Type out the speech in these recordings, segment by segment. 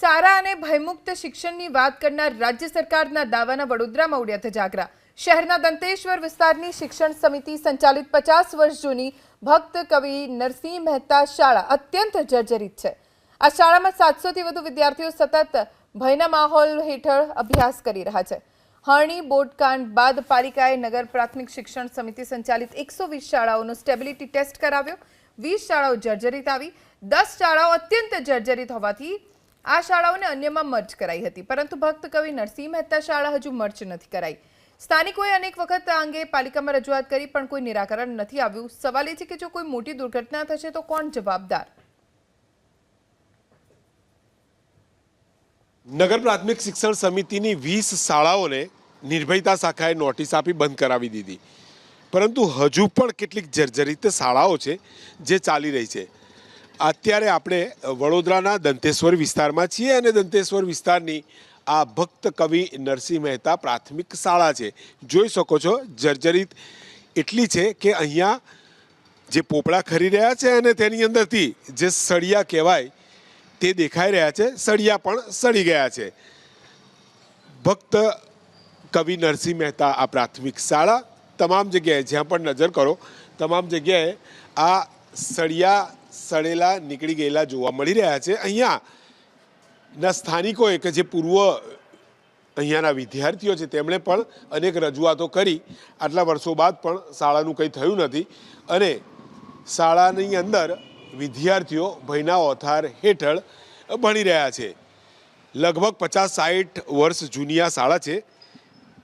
સારા અને ભયમુક્ત શિક્ષણની વાત કરનાર રાજ્ય સરકારના દાવાના વડોદરામાં ઉડ્યા ધજાગરા શહેરના દંતેશ્વર વિસ્તારની શિક્ષણ સમિતિ સંચાલિત પચાસ વર્ષ જૂની ભક્ત કવિ નરસિંહ મહેતા શાળા અત્યંત જર્જરિત છે. આ શાળામાં સાતસોથી વધુ વિદ્યાર્થીઓ સતત ભયના માહોલ હેઠળ અભ્યાસ કરી રહ્યા છે. હરણી બોટકાંડ બાદ પાલિકાએ નગર પ્રાથમિક શિક્ષણ સમિતિ સંચાલિત એકસો વીસ શાળાઓનો સ્ટેબિલિટી ટેસ્ટ કરાવ્યો. વીસ શાળાઓ જર્જરિત આવી. દસ શાળાઓ અત્યંત જર્જરિત હોવાથી આ શાળાઓને અન્યમાં મર્જ કરાઈ હતી, પરંતુ ભક્ત કવિ નરસિંહ મહેતા શાળા હજુ મર્જ નથી કરાઈ. સ્થાનિકોએ અનેક વખત અંગે પાલિકામાં રજૂઆત કરી, પણ કોઈ નિરાકરણ નથી આવ્યું. સવાલ એ છે કે જો કોઈ મોટી દુર્ઘટના થશે, તો કોણ જવાબદાર? નગર પ્રાથમિક શિક્ષણ સમિતિની વીસ શાળાઓને નિર્ભયતા શાખાએ નોટિસ આપી બંધ કરાવી દીધી. પરંતુ હજુ પણ કેટલીક જર્જરિત શાળાઓ છે જે ચાલી રહી છે. અત્યારે આપણે વડોદરાના દંતેશ્વર વિસ્તારમાં છીએ અને દંતેશ્વર વિસ્તારની આ ભક્ત કવિ નરસિંહ મહેતા પ્રાથમિક શાળા છે. જોઈ શકો છો, જર્જરિત એટલી છે કે અહીંયા જે પોપડા ખરી રહ્યા છે અને તેની અંદરથી જે સળિયા કહેવાય, તે દેખાઈ રહ્યા છે. સળિયા પણ સડી ગયા છે. ભક્ત કવિ નરસિંહ મહેતા આ પ્રાથમિક શાળા, તમામ જગ્યાએ જ્યાં પણ નજર કરો, તમામ જગ્યાએ આ સળિયા સડેલા નીકળી ગયેલા જોવા મળી રહ્યા છે. અહીંયાના સ્થાનિકોએ કે જે પૂર્વ અહીંયાના વિદ્યાર્થીઓ છે, તેમણે પણ અનેક રજૂઆતો કરી. આટલા વર્ષો બાદ પણ શાળાનું કંઈ થયું નથી અને શાળાની અંદર વિદ્યાર્થીઓ ભયના ઓથાર હેઠળ ભણી રહ્યા છે. લગભગ પચાસ સાઠ વર્ષ જૂની આ શાળા છે.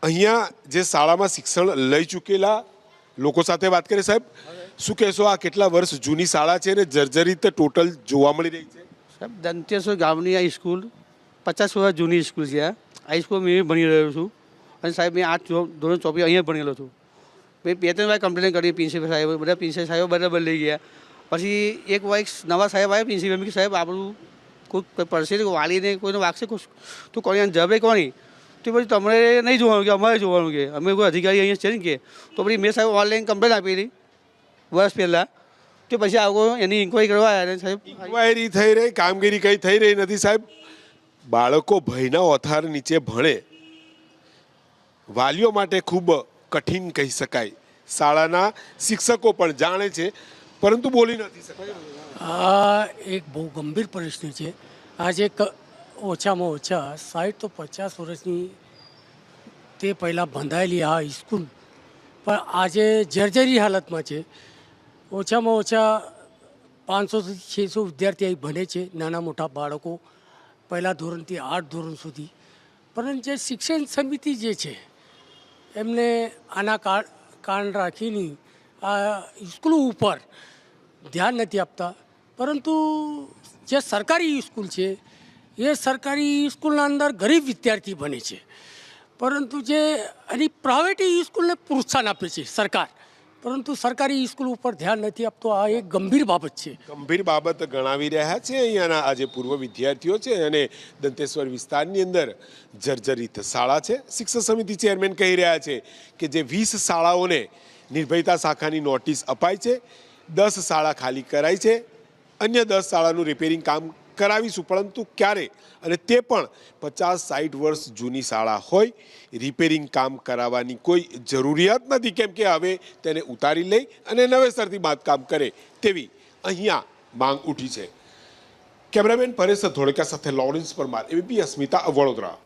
અહીંયા જે શાળામાં શિક્ષણ લઈ ચૂકેલા લોકો સાથે વાત કરીએ સાહેબ? શું કહેશો આ કેટલા વર્ષ જૂની શાળા છે અને જર્જરિત ટોટલ જોવા મળી રહી છે? સાહેબ દંતેશ્વર ગામની આ સ્કૂલ પચાસ વર્ષ જૂની સ્કૂલ છે આ. આ સ્કૂલ મેં ભણી રહ્યો છું. અને સાહેબ, મેં આઠ ધોરણ ચોપી અહીંયા ભણેલો છું. મેં બે ત્રણ વાર કમ્પ્લેન કરી પ્રિન્સિપલ સાહેબ. બધા પ્રિન્સિપલ સાહેબ બરાબર લઈ ગયા. પછી એક વાર નવા સાહેબ આવ્યા પ્રિન્સિપલ કે, સાહેબ, આપણું કોઈ પડશે વાલીને કોઈને વાગશે? તો કોની જવાબે કોની? તો પછી તમારે નહીં જોવાનું કે, અમારે જોવાનું કે? અમે કોઈ અધિકારી અહીંયા છે ને કે? તો પછી મેં સાહેબ ઓનલાઈન કમ્પ્લેન આપેલી વર્ષ પહેલાં કે પછી આવો એની ઇન્કવાયરી કરવા આવ્યા સાહેબ. ઇન્ક્વાયરી થઈ રહી કામગીરી કઈ થઈ રહી નથી સાહેબ. બાળકો ભયના ઓથાર નીચે ભણે. વાલીઓ માટે ખૂબ કઠિન કહી શકાય. શાળાના શિક્ષકો પણ જાણે છે પરંતુ બોલી નથી શકતા આ એક બહુ ગંભીર પરિસ્થિતિ છે. આજે ઓછામાં ઓછા સાઠ તો પચાસ વર્ષની તે પહેલાં બંધાયેલી આ સ્કૂલ. પણ આજે જર્જરી હાલતમાં છે. ઓછામાં ઓછા પાંચસોથી છસો વિદ્યાર્થી અહીં ભણે છે નાના મોટા બાળકો પહેલાં ધોરણથી આઠ ધોરણ સુધી. પરંતુ જે શિક્ષણ સમિતિ જે છે, એમને આના કાન રાખીને આ સ્કૂલો ઉપર ધ્યાન નથી આપતા. પરંતુ જે સરકારી સ્કૂલ છે, એ સરકારી સ્કૂલના અંદર ગરીબ વિદ્યાર્થી બને છે. પરંતુ જે એની પ્રાઇવેટ સ્કૂલને પ્રોત્સાહન આપે છે સરકાર. પરંતુ સરકારી સ્કૂલ ઉપર ધ્યાન નથી આપતો. આ એક ગંભીર બાબત છે. ગંભીર બાબત ગણાવી રહ્યા છે અહીંયાના આજે પૂર્વ વિદ્યાર્થીઓ છે અને દંતેશ્વર વિસ્તારની અંદર જર્જરિત શાળા છે. શિક્ષણ સમિતિ ચેરમેન કહી રહ્યા છે કે જે વીસ શાળાઓને નિર્ભયતા શાખાની નોટિસ અપાઈ છે. દસ શાળા ખાલી કરાઈ છે. અન્ય દસ શાળાનું રિપેરિંગ કામ કરાવીશું, પરંતુ ક્યારે? અને તે પણ પચાસ સાઠ વર્ષ જૂની શાળા હોય રિપેરિંગ કામ કરાવવાની કોઈ જરૂરિયાત નથી, કેમ કે હવે તેને ઉતારી લઈ અને નવેસરથી બાંધકામ કરે તેવી અહીંયા માંગ ઉઠી છે. કેમેરામેન પરેશ ધોળકા સાથે લોરેન્સ પરમાર, એબીપી અસ્મિતા, વડોદરા.